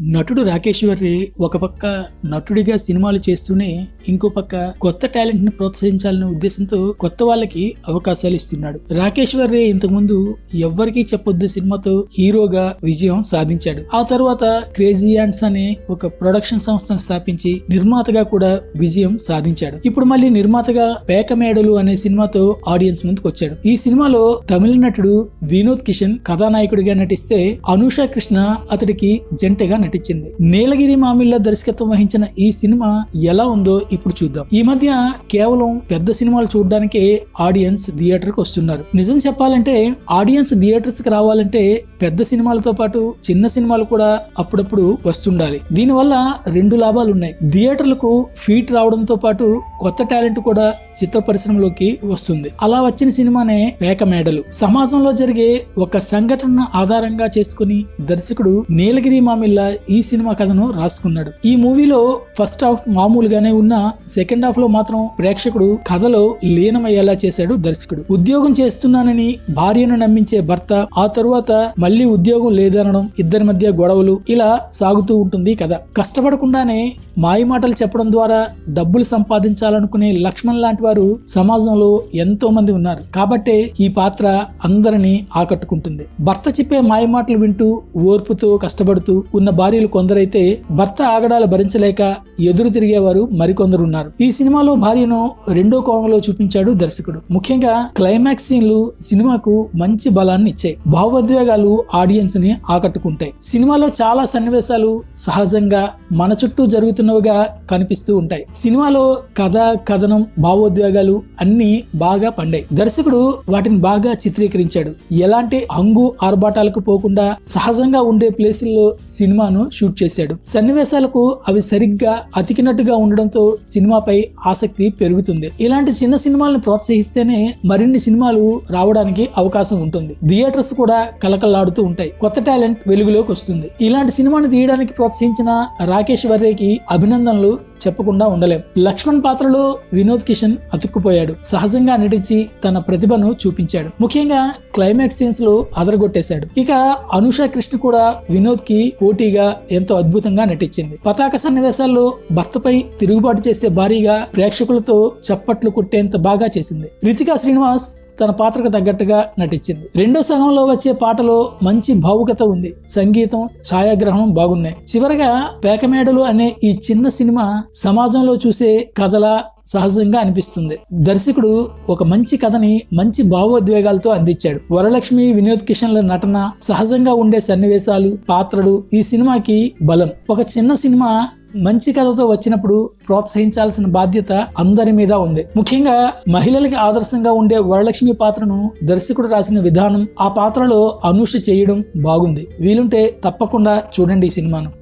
నటుడు రాకేశ్వరి ఒక పక్క నటుడిగా సినిమాలు చేస్తూనే ఇంకో పక్క కొత్త టాలెంట్ని ప్రోత్సహించాలనే ఉద్దేశంతో కొత్త వాళ్ళకి అవకాశాలు ఇస్తున్నాడు. రాకేష్ వర్రే ఇంతకుముందు ఎవ్వరికీ చెప్పొద్దు సినిమాతో హీరోగా విజయం సాధించాడు. ఆ తర్వాత క్రేజీ యాండ్స్ అనే ఒక ప్రొడక్షన్ సంస్థను స్థాపించి నిర్మాతగా కూడా విజయం సాధించాడు. ఇప్పుడు మళ్ళీ నిర్మాతగా పేక మేడలు అనే సినిమాతో ఆడియన్స్ ముందుకు వచ్చాడు. ఈ సినిమాలో తమిళ నటుడు వినోద్ కిషన్ కథానాయకుడిగా నటిస్తే అనూష కృష్ణ అతడికి జంటగా నటించింది నీలగిరి మామిళ్ళ దర్శకత్వం వహించిన ఈ సినిమా ఎలా ఉందో ఇప్పుడు చూద్దాం. ఈ మధ్య కేవలం పెద్ద సినిమాలు చూడడానికి ఆడియన్స్ థియేటర్కి వస్తున్నారు. నిజం చెప్పాలంటే ఆడియన్స్ థియేటర్స్కి రావాలంటే పెద్ద సినిమాలతో పాటు చిన్న సినిమాలు కూడా అప్పుడప్పుడు వస్తుండాలి. దీనివల్ల రెండు లాభాలు ఉన్నాయి. థియేటర్లకు ఫీట్ రావడంతో పాటు కొత్త టాలెంట్ కూడా చిత్ర పరిశ్రమలోకి వస్తుంది. అలా వచ్చిన సినిమానే పేక మేడలు. సమాజంలో జరిగే ఒక సంఘటన ఆధారంగా చేసుకుని దర్శకుడు నీలగిరి మామిళ్ళ ఈ సినిమా కథను రాసుకున్నాడు. ఈ మూవీలో ఫస్ట్ హాఫ్ మామూలుగానే ఉన్న సెకండ్ హాఫ్లో మాత్రం ప్రేక్షకుడు కథలో లీనమయ్యేలా చేశాడు దర్శకుడు. ఉద్యోగం చేస్తున్నానని భార్యను నమ్మించే భర్త ఆ తరువాత మళ్ళీ ఉద్యోగం లేదనడం ఇద్దరి మధ్య గొడవలు ఇలా సాగుతూ ఉంటుంది కథ. కష్టపడకుండానే మాయమాటలు చెప్పడం ద్వారా డబ్బులు సంపాదించాలనుకునే లక్ష్మణ్ లాంటి వారు సమాజంలో ఎంతో మంది ఉన్నారు. కాబట్టే ఈ పాత్ర అందరినీ ఆకట్టుకుంటుంది. భర్త చెప్పే మాయమాటలు వింటూ ఓర్పుతో కష్టపడుతూ ఉన్న భార్యలు కొందరైతే భర్త ఆగడాలు భరించలేక ఎదురు తిరిగేవారు మరికొందరు ఉన్నారు ఈ సినిమాలో భార్యను రెండో కోణంలో చూపించాడు దర్శకుడు. ముఖ్యంగా క్లైమాక్స్ సీన్లు సినిమాకు మంచి బలాన్ని ఇచ్చాయి. భావోద్వేగాలు ఆడియన్స్ని ఆకట్టుకుంటాయి. సినిమాలో చాలా సన్నివేశాలు సహజంగా మన చుట్టూ జరుగుతున్నవిగా కనిపిస్తూ ఉంటాయి. సినిమాలో కథ కథనం భావోద్వేగాలు అన్ని బాగా పండాయి. దర్శకుడు వాటిని బాగా చిత్రీకరించాడు. ఎలాంటి హంగు ఆర్భాటాలకు పోకుండా సహజంగా ఉండే ప్లేసుల్లో సినిమాను షూట్ చేశాడు. సన్నివేశాలకు అవి సరిగ్గా అతికినట్టుగా ఉండడంతో సినిమాపై ఆసక్తి పెరుగుతుంది. ఇలాంటి చిన్న సినిమాలను ప్రోత్సహిస్తేనే మరిన్ని సినిమాలు రావడానికి అవకాశం ఉంటుంది. థియేటర్స్ కూడా కలకలాడుతూ ఉంటాయి. కొత్త టాలెంట్ వెలుగులోకి వస్తుంది. ఇలాంటి సినిమాను తీయడానికి ప్రోత్సహించిన రాకేష్ వర్రేకి అభినందనలు. చెప్పకుండా ఉండలేం. లక్ష్మణ్ పాత్రలో వినోద్ కిషన్ అతుక్కుపోయాడు. సహజంగా నటించి తన ప్రతిభను చూపించాడు. ముఖ్యంగా క్లైమాక్స్ సీన్స్లో అదరగొట్టేశాడు. ఇక అనుష కృష్ణ కూడా వినోద్కి పోటీగా ఎంతో అద్భుతంగా నటించింది. పతాక సన్నివేశాల్లో భర్తపై తిరుగుబాటు చేసే భారీగా ప్రేక్షకులతో చప్పట్లు కొట్టేంత బాగా చేసింది. రితికా శ్రీనివాస్ తన పాత్రకు తగ్గట్టుగా నటించింది. రెండో సగంలో వచ్చే పాటలో మంచి భావుకత ఉంది. సంగీతం ఛాయాగ్రహణం బాగున్నాయి. చివరగా పేకమేడలు అనే ఈ చిన్న సినిమా సమాజంలో చూసే కథల సహజంగా అనిపిస్తుంది. దర్శకుడు ఒక మంచి కథని మంచి భావోద్వేగాలతో అందించాడు. వరలక్ష్మి వినోద్ కిషన్ల నటన సహజంగా ఉండే సన్నివేశాలు పాత్రలు ఈ సినిమాకి బలం. ఒక చిన్న సినిమా మంచి కథతో వచ్చినప్పుడు ప్రోత్సహించాల్సిన బాధ్యత అందరి మీద ఉంది. ముఖ్యంగా మహిళలకి ఆదర్శంగా ఉండే వరలక్ష్మి పాత్రను దర్శకుడు రాసిన విధానం ఆ పాత్రలో అనూష చేయడం బాగుంది. వీలుంటే తప్పకుండా చూడండి ఈ సినిమాను.